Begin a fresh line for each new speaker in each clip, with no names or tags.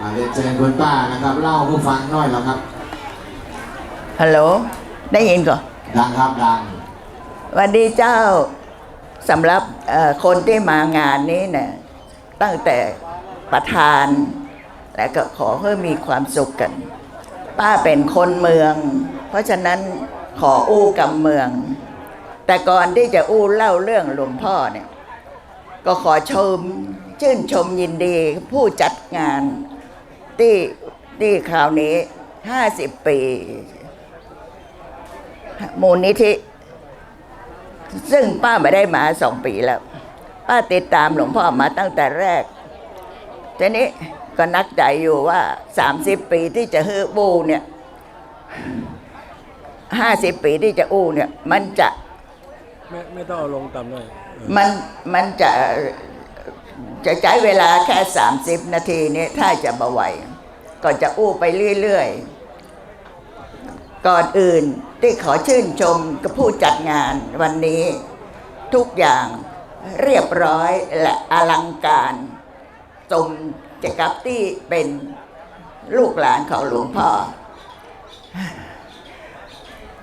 อ่าเรียนเชิญคุณป้านะครับเล่าให้ผู้ฟังหน่อยแล้วครับ
ฮัลโหล ได้ยินก่อน
ดังครับดัง
สวัสดีเจ้าสำหรับเอ่อคนที่มางานนี้เนี่ยตั้งแต่ประธาน และก็ขอให้มีความสุขกัน ป้าเป็นคนเมือง เพราะฉะนั้นขออู้กับเมือง แต่ก่อนที่จะอู้เล่าเรื่องหลวงพ่อเนี่ย ก็ขอชม ชื่นชมยินดีผู้จัดงาน ที่ที่คราวนี้50ปี มูลนิธิ ซึ่งป้าไม่ได้มาสองปีแล้ว ป้าติดตามหลวงพ่อมาตั้งแต่แรก ทีนี้ก็นักใจอยู่ว่าสามสิบปีที่จะฮือบูเนี่ยห้าสิบปีที่จะอู้เนี่ย มันจะ
ไม่ไม่ต้องเอาลงต่ำหน่อยเออ
มันมันจะ จะใช้เวลาแค่สามสิบนาทีนี้ถ้าจะบาไหวก็จะอู้ไปเรื่อยๆ ก่อนอื่นที่ขอชื่นชมกับผู้จัดงานวันนี้ ทุกอย่างเรียบร้อยและอลังการสมจะกับที่เป็นลูกหลานของหลวงพ่อ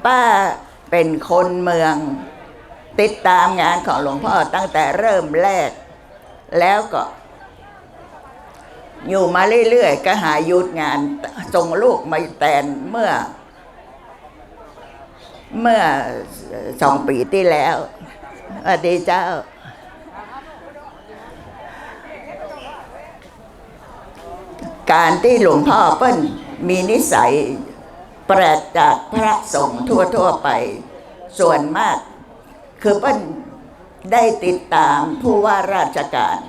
ป้าเป็นคนเมือง ติดตามงานของหลวงพ่อตั้งแต่เริ่มแรก แล้วก็ อยู่มาเรื่อยๆ ก็หาหยุดงานส่งลูกมาแตนเมื่อ เมื่อสองปีที่แล้วสวัสดีเจ้า การที่หลวงพ่อเปิ้ลมีนิสัยแปลกจากพระสงฆ์ทั่วๆไป ส่วนมาก คือเปิ้ล ได้ติดตามผู้ว่าราชการ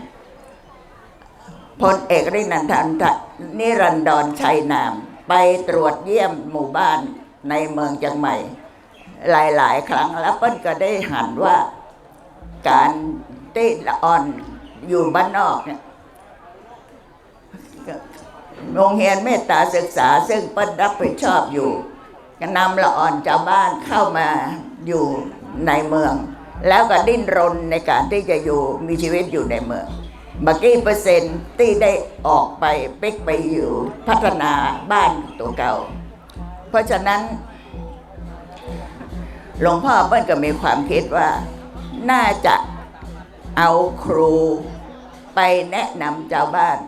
พลเอกรินันทันทะนิรันดรชัยนาม ไปตรวจเยี่ยมหมู่บ้านในเมืองจังใหม่ หลาย ๆ ครั้งแล้วเปิ้ลก็ได้หันว่าการที่ละอ่อนอยู่บ้านนอกเนี่ยโรงเรียนเมตตาศึกษาซึ่งเปิ้ลรับผิดชอบอยู่ก็นำละอ่อนชาวบ้านเข้ามาอยู่ในเมือง แล้วก็ดิ้นรนในการที่จะอยู่มีชีวิตอยู่ในเมืองเมื่อกี้เปอร์เซ็นต์ที่ได้ออกไปปิกไปอยู่พัฒนาบ้านตัวเก่า เพราะฉะนั้นหลวงพ่อเปิ้ลก็มีความคิดว่าน่าจะเอาครูไปแนะนำชาวบ้าน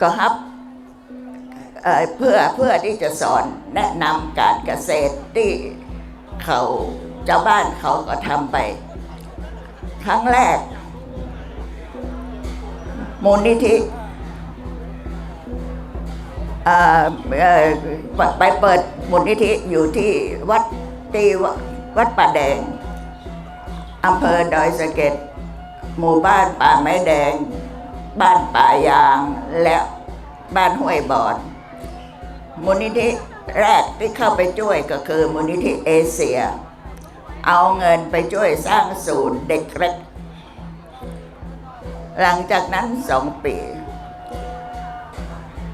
ก็ฮับเเพื่อเพื่อที่จะสอนแนะนำการเกษตรที่เขาเจ้าวบ้านเขาก็ทำไป ครั้งแรก มูลนิธิไปเปิดมูลนิธิอยู่ที่วัดที่วัดวัดป่าแดงอำเภอดอยสะเก็ดหมู่บ้านป่าไม้แดง บ้านป่ายางและบ้านห้วยบอดมูลนิธิแรกที่เข้าไปช่วยก็คือมูลนิธิเอเชีย เอาเงินไปช่วยสร้างศูนย์เด็กเล็ก หลังจากนั้นสองปี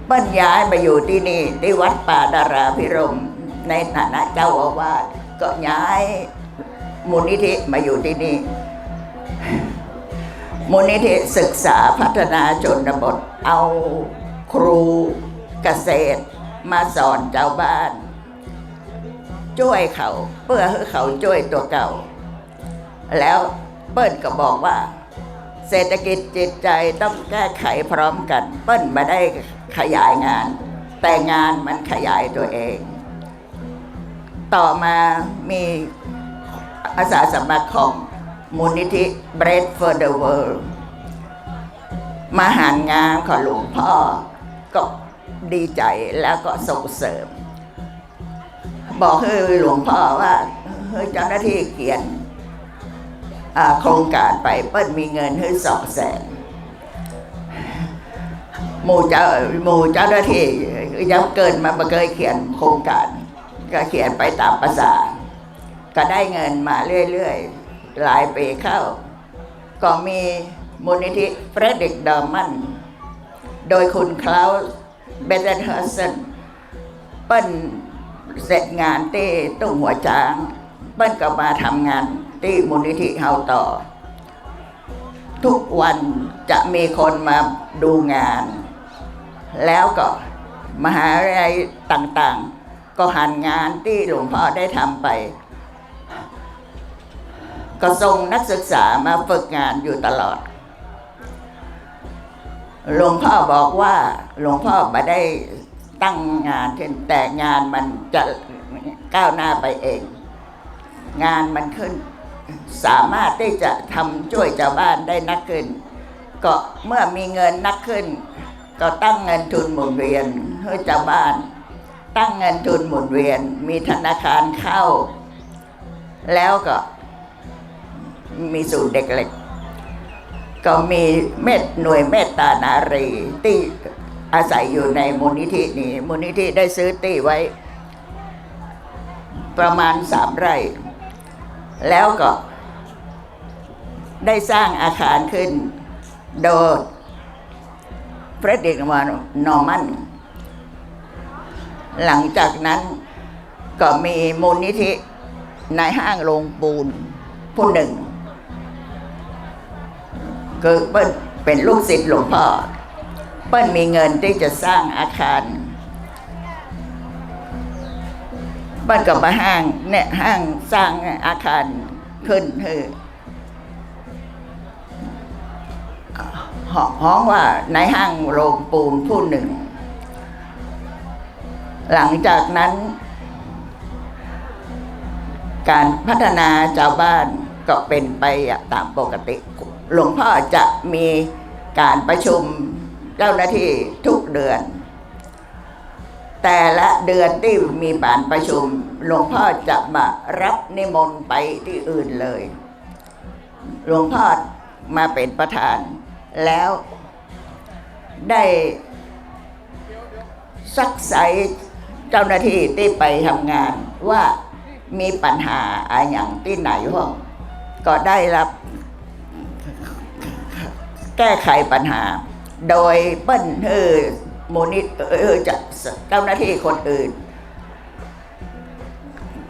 เปิ้ลย้ายมาอยู่ที่นี่ที่วัดป่าดาราพิรม ในฐานะเจ้าอาวาสก็ย้ายมูลนิธิมาอยู่ที่นี่มูลนิธิศึกษาพัฒนาชนบทเอาครูเกษตรมาสอนชาวบ้าน ช่วยเขา เพื่อให้เขาช่วยตัวเก่า แล้วเปิ้ลก็บอกว่า เศรษฐกิจจิตใจต้องแก้ไขพร้อมกัน เปิ้ลม่ได้ขยายงาน แต่งานมันขยายตัวเอง ต่อมามีอาสาสมัครของมูลนิธิ Bread for the World มาหางานของหลวงพ่อก็ดีใจแล้วก็ส่งเสริม บอกให้หลวงพ่อว่าเจ้าหน้าที่เขียนโครงการไปเปิ้ลมีเงินให้สองแสนหมู่เจ้าหมู่เจ้าหน้าที่ยังเกินมาม่เคยเขียนโครงการ ก็เขียนไปตามภาษา ก็ได้เงินมาเรื่อยๆ หลายปีเข้า ก็มีมูลนิธิเฟรดริกดอร์มัน โดยคุณคลาวเบเดนเฮอร์สันเปิ้ล เสร็จงานที่ตุ้งหัวช้างเปิ้ลก็มาทำงานที่มูลนิธิเฮาต่อ ทุกวันจะมีคนมาดูงาน แล้วก็มหาวิทยาลัยต่างๆ ก็หันงานที่หลวงพ่อได้ทำไปก็ส่งนักศึกษามาฝึกงานอยู่ตลอด หลวงพ่อบอกว่าหลวงพ่อม่ได้ ตั้งงานขึ้นแต่งานมันจะก้าวหน้าไปเอง งานมันขึ้น สามารถที่จะทำช่วยชาวบ้านได้นักขึ้น ก็เมื่อมีเงินนักขึ้น ก็ตั้งเงินทุนหมุนเวียนให้ชาวบ้าน ตั้งเงินทุนหมุนเวียน มีธนาคารเข้า แล้วก็มีศูนย์เด็กเล็กก็มีเมตหน่วยเมตตานารีที่ อาศัยอยู่ในมูลนิธินี้มูลนิธิได้ซื้อที่ไว้ ประมาณสามไร่ แล้วก็ ได้สร้างอาคารขึ้น โดยเฟรดริกมานอร์มัน หลังจากนั้นก็มีมูลนิธิในายห้างโรงปูนผู้หนึ่งคือเปิ้ลเป็นลูกศิษย์หลวงพ่อ เปิ้ลมีเงินที่จะสร้างอาคารเปิ้ลก็มาห้างเนี่ยห้างสร้างอาคารขึ้นคือห้องว่าในห้างโรงปูนผู้หนึ่ง หลังจากนั้น การพัฒนาชาวบ้านก็เป็นไปตามปกติ หลวงพ่อจะมีการประชุม เจ้าหน้าที่ทุกเดือน แต่ละเดือนที่มีการประชุมหลวงพ่อจะมารับนิมนต์ไปที่อื่นเลย หลวงพ่อมาเป็นประธาน แล้วได้ซักไซเจ้าหน้าที่ที่ไปทำงานว่ามีปัญหาอะไรอย่างที่ไหนห้องก็ได้รับ แก้ไขปัญหา โดยเปิ้ลเออมูนิเออจะเจ้าหน้าที่คนอื่น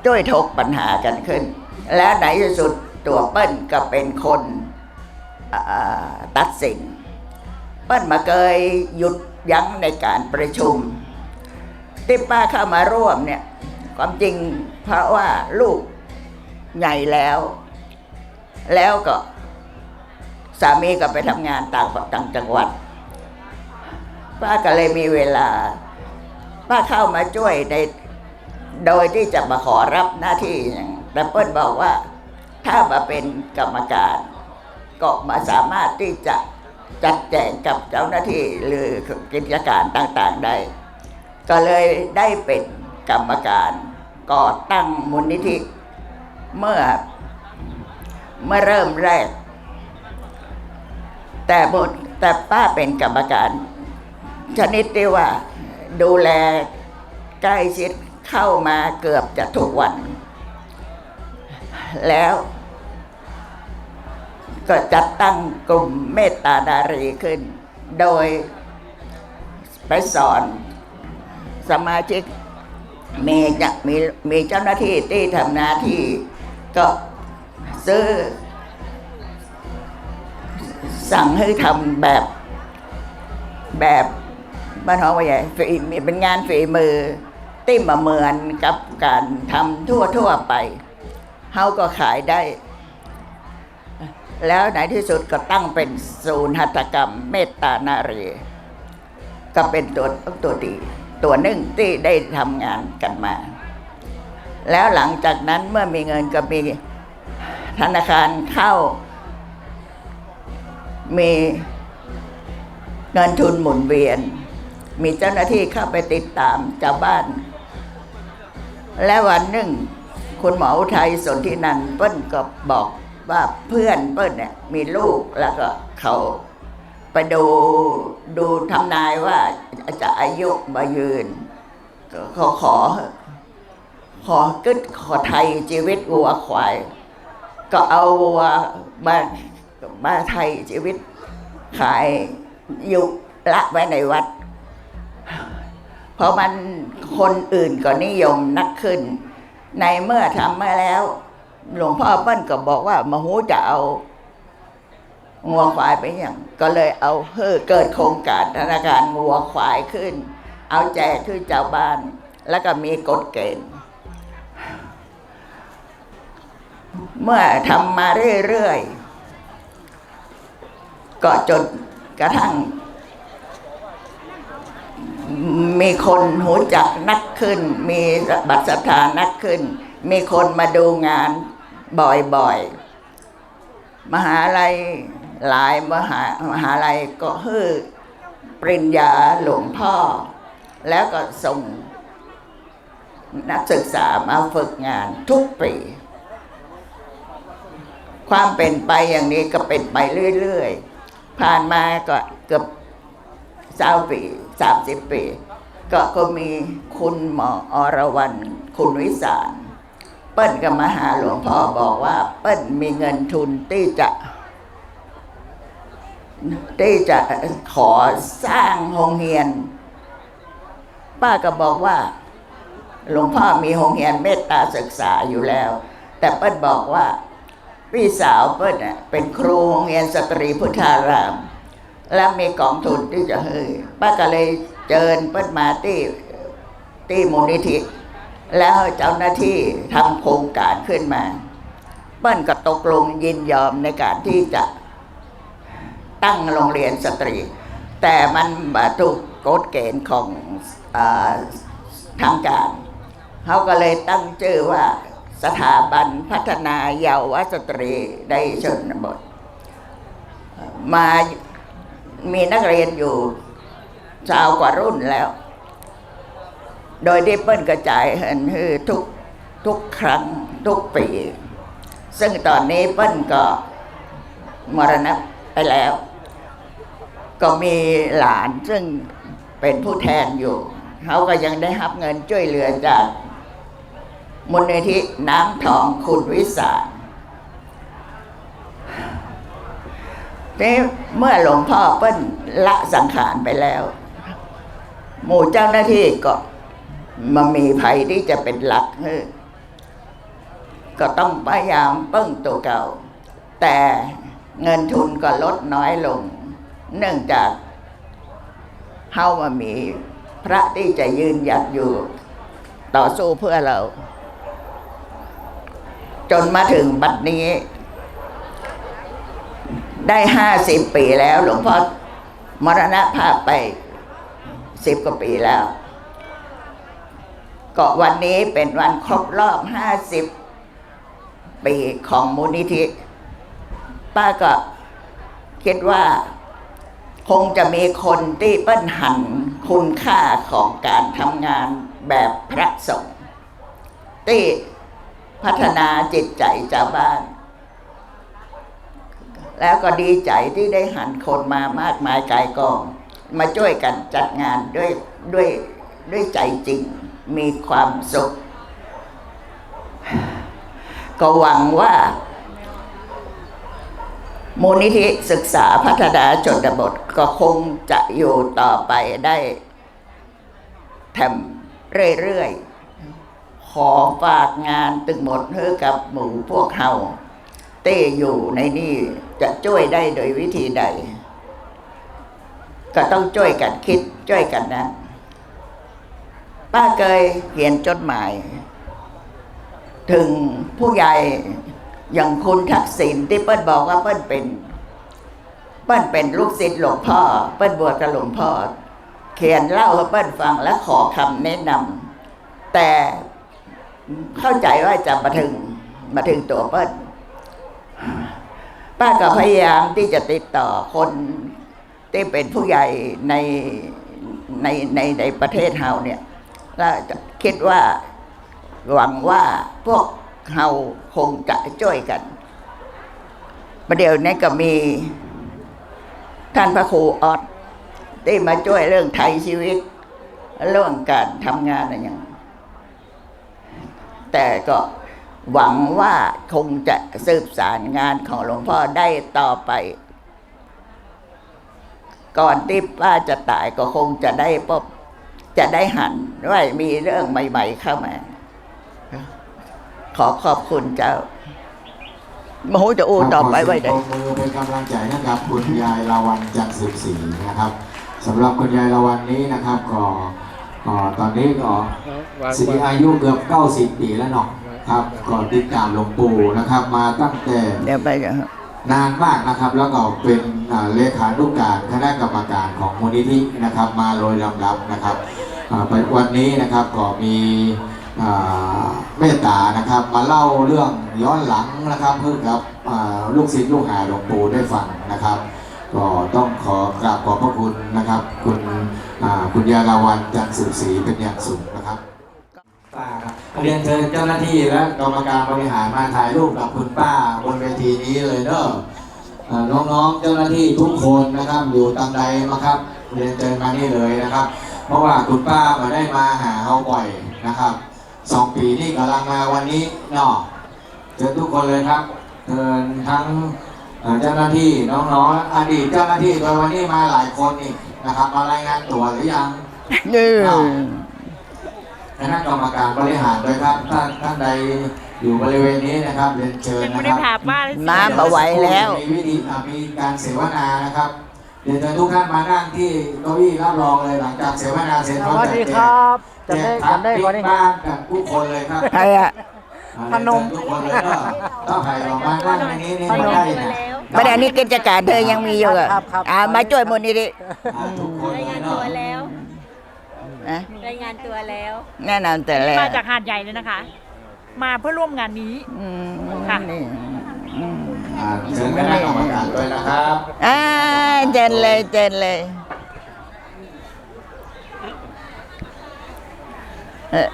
ช่วยถกปัญหากันขึ้น และในที่สุดตัวเปิ้ลก็เป็นคนตัดสิน เปิ้ลมาเคยหยุดยั้งในการประชุมที่ป้าเข้ามาร่วมเนี่ยความจริงเพราะว่าลูกใหญ่แล้ว แล้วก็สามีก็ไปทำงานต่างต่างจังหวัด ป้าก็เลยมีเวลา ป้าเข้ามาช่วยในโดยที่จะมาขอรับหน้าที่อย่างแต่เปิ้ลบอกว่าถ้ามาเป็นกรรมการก็มาสามารถที่จะจัดแจงกับเจ้าหน้าที่หรือกิจการต่างๆได้ ก็เลยได้เป็นกรรมการก่อตั้งมูลนิธิ เมื่อเมื่อเริ่มแรก แต่บทแต่ป้าเป็นกรรมการ ชนิดที่ว่าดูแลใกล้ชิดเข้ามาเกือบจะทุกวัน แล้วก็จัดตั้งกลุ่มเมตตาดารีขึ้น โดยไปสอนสมาชิกมีจะมีมีเจ้าหน้าที่ที่ทำหน้าที่ก็ซื้อ สั่งให้ทำแบบแบบ บ้านฮ้องว่าใหญ่ฝีเป็นงานฝีมือที่มาเหมือนกับการทำทั่วทั่วไปเขาก็ขายได้ แล้วในที่สุดก็ตั้งเป็นศูนย์หัตถกรรมเมตตานารี ก็เป็นตัวตัวดีตัวหนึ่งที่ได้ทำงานกันมา แล้วหลังจากนั้นเมื่อมีเงินก็มีธนาคารเข้า มีเงินทุนหมุนเวียน มีเจ้าหน้าที่เข้าไปติดตามชาวบ้าน และวันหนึ่ง คุณหมออุทัยสนธินันเปิ้ลก็บอกว่าเพื่อนเปิ้ลเนี่ยมีลูกแล้วก็เขาไปดูดูทำนายว่าจะอายุมายืนก็เขาขอ ขอกึดขอไทยชีวิตวัวควาย ก็เอาวัวมามาไทยชีวิตขายอยู่ละไว้ในวัด เพราะมันคนอื่นก็นิยมนักขึ้น ในเมื่อทำมาแล้ว หลวงพ่อเปิ้ลก็บอกว่ามหูจะเอางัวควายไปอย่างก็เลยเอาเฮ้อเกิดโครงการธนาคารงัวควายขึ้น เอาแจกขึ้นเจ้าบ้าน แล้วก็มีกฎเกณฑ์เมื่อทำมาเรื่อยๆก็จนกระทั่ง มีคนหูจักนักขึ้น มีบัตรสถานักขึ้น มีคนมาดูงานบ่อยๆ มหาลัยหลายมหามหาลัยก็ฮือปริญญาหลวงพ่อ แล้วก็ส่งนักศึกษามาฝึกงานทุกปี ความเป็นไปอย่างนี้ก็เป็นไปเรื่อยๆ ผ่านมาก็เกือบสาปี สามสิบปี ก็ก็มีคุณหมออรวรรณคุณวิสาร เปิ้ลก็มาหาหลวงพ่อบอกว่า เปิ้ลมีเงินทุนที่จะที่จะขอสร้างโรงเรียน ป้าก็บอกว่า หลวงพ่อมีโรงเรียนเมตตาศึกษาอยู่แล้ว แต่เปิ้ลบอกว่า พี่สาวเปิ้ลน่ะเป็นครูโรงเรียนสตรีพุทธาราม และมีกองทุนที่จะเฮ้ยป้าก็เลยเจิญเปิ้ลมาที่ที่มูลนิธิ แล้วเจ้าหน้าที่ทำโครงการขึ้นมา เปิ้ลก็ตกลงยินยอมในการที่จะตั้งโรงเรียนสตรี แต่มันบาถูกกฎเกณฑ์ของอทางการเขาก็เลยตั้งชื่อว่าสถาบันพัฒนาเยาวสตรีในชนบท มา มีนักเรียนอยู่ชาวกว่ารุ่นแล้ว โดยที่เปิ้ลกระจายเห็นคือทุกทุกครั้งทุกปี ซึ่งตอนนี้เปิ้ลก็มรณะไปแล้ว ก็มีหลานซึ่งเป็นผู้แทนอยู่เขาก็ยังได้รับเงินช่วยเหลือจากมูลนิธิน้ำทองคุณวิสาร นี่เมื่อหลวงพ่อเปิ้ลละสังขารไปแล้ว หมู่เจ้าหน้าที่ก็มามีภัยที่จะเป็นหลักก็ต้องพยายามเปิ้งตัวเก่า แต่เงินทุนก็ลดน้อยลง เนื่องจากเฮามามีพระที่จะยืนหยัดอยู่ ต่อสู้เพื่อเรา จนมาถึงบัดนี้ ได้ห้าสิบปีแล้ว หลวงพ่อมรณภาพไปสิบกว่าปีแล้ว ก็วันนี้เป็นวันครบรอบห้าสิบปีของมูลนิธิ ป้าก็คิดว่าคงจะมีคนที่เปิ้นหันคุณค่าของการทำงานแบบพระสงฆ์ที่พัฒนาจิตใจชาวบ้าน แล้วก็ดีใจที่ได้หันคนมามากมายกายกอง มาช่วยกันจัดงานด้วยด้วยด้วยใจจริงมีความสุข ก็หวังว่ามูลนิธิศึกษาพัฒนาชนบทก็คงจะอยู่ต่อไปได้ทำเรื่อยๆ ขอฝากงานตึงหมดให้กับหมู่พวกเฮาเต้อยู่ในนี่ จะช่วยได้โดยวิธีใด ก็ต้องช่วยกันคิดช่วยกันนะ ป้าเคยเขียนจดหมาย ถึงผู้ใหญ่อย่างคุณทักษิณที่เปิ้ลบอกว่าเปิ้ลเป็น เปิ้ลเป็นลูกศิษย์หลวงพ่อ เปิ้ลบวชกับหลวงพ่อ เขียนเล่าให้เปิ้ลฟังและขอคำแนะนำแต่เข้าใจว่าจะมาถึงมาถึงตัวเปิ้ล ป้าก็พยายามที่จะติดต่อคนที่เป็นผู้ใหญ่ในในในในประเทศเฮาเนี่ยแล้วคิดว่าหวังว่าพวกเฮาคงจะช่วยกัน ประเดี๋ยวนี้ก็มีท่านพระครูออดที่มาช่วยเรื่องไทยชีวิต เรื่องการทำงานอะไรอย่าง แต่ก็ หวังว่าคงจะสืบสารงานของหลวงพ่อได้ต่อไป ก่อนที่ป้าจะตายก็คงจะได้พบจะได้หันว่ามีเรื่องใหม่ ๆ เข้ามา ขอขอบคุณเจ้า โมโหจะโอ้ต่อไปไว้ได้
ขอเสียงปรบมือเป็นกำลังใจนะครับคุณยายละวันจันทร์สืบศรีนะครับสำหรับคุณยายละวันนี้นะครับก็ก็ตอนนี้ก็
เอาวาง
สี
วาง
อายุเกือบ90ปีแล้วเนาะ ครับก็ติดตามหลวงปู่นะครับ มาตั้งแต่
เดี๋ยวไปกัน
นานมากนะครับแล้วก็เป็นอ่าเลขานุการคณะกรรมการของมูลนิธินะครับ มาโดยลำดับนะครับอ่าไปวันนี้นะครับก็มีอ่าเมตตานะครับ มาเล่าเรื่องย้อนหลังนะครับเพื่อกับอ่าลูกศิษย์ลูกหาหลวงปู่ได้ฟังนะครับก็ต้องขอกราบขอบพระคุณนะครับ คุณอ่าคุณยาลาวันจันทร์สืบศรีเป็นอย่างสูงนะครับ ป้าครับเรียนเชิญเจ้าหน้าที่และกรรมการบริหารมาถ่ายรูปกับคุณป้าบนเวทีนี้เลยเนอะเอ่อน้องๆเจ้าหน้าที่ทุกคนนะครับอยู่ตังใดมาครับเรียนเชิญมานี่เลยนะครับ เพราะว่าคุณป้ามาได้มาหาเขาบ่อยนะครับสองปีนี่กำลังมาวันนี้เนาะเชิญทุกคนเลยครับเชิญทั้งเจ้าหน้าที่น้องๆอดีตเจ้าหน้าที่โดยวันนี้มาหลายคนอีกนะครับมารายงานตัวหรือยัง
นี่
คณะกรรมการบริหารด้วยครับท่านท่านใดอยู่บริเวณนี้นะครับเรียนเชิญ
ยัง
นะ
ไม่
ค
ได้
รับ
พาป้าเลยสิ
น้ำเอาไว้แล้ว
มีวิธีอ่ามีการเสวนานะครับเรียนเชิญทุกท่านมานั่งที่เก้าอี้รับรองเลยหลังจากเสวนาเสร็จ
สวัสดีครับ
แจ
จำได้
กทับ
จำได้
ปิ๊
ก่อน
ก
นี่
บ้านกับทุกคนเลยครับ
ใครอะ
อ่า
พนม
เรียนเชิญทุกคนเลยก็ต้องใครลองมานั่งในนี้นี่ไม่ได้นะ
ประเดี๋ยวนี้กิจการเธอยังมีอยู่อะ
ครับครับ
อ่ามาช่วยมูลนิธิ
อ่าทุกคน
ราย
เล
งายน
เนาะ
ตัวแล้ว
นะ
รายงานตัวแล้ว
แนะนำแต่แรก
มาจากหาดใหญ่เลยนะคะ มาเพื่อร่วมงานนี้
อืม
ค่ะ
นี่อืม
อ่าเชิญคณะกรรมการด้วยนะครับ
อ่าเจนเลยเจนเลยเอ่อ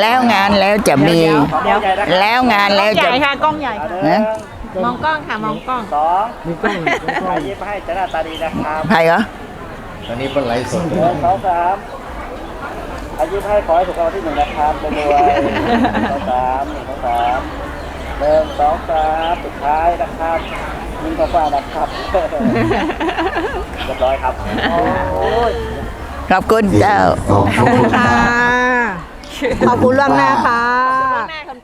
แล้วงานแล้วจะมี
เดี๋ยว
แล้วงาน
กล้
แล้
อ
ว
งให
จะ
ญ่ค่ะกล้องใหญ่ค่ะ
ฮะ
มองกล้องค่ะมองกล้อง
สอง
มีกล้องมีกล้อง
ถ่ายยิ้มให้จะหน้าตาดีนะครับ
ใครเหรอ
ตอนนี้เป็นไลฟ์สด
หนึ่งสองสามอายิ้มให้ขอให้ถูกรางวัลที่หนึ่งนะครับรวยๆหนึ่งสองสามหนึ่งสองสามหนึ่งสองสามสุดท้ายนะครับยิ้มฟ้าๆนะครับเรียบร้อยครับ โอ้ย
ขอบคุณเจ้า
ขอบคุณ
ขอบคุณล่วงหน้า
ค่ะ
ขอบคุณล่วงหน้าค่ะ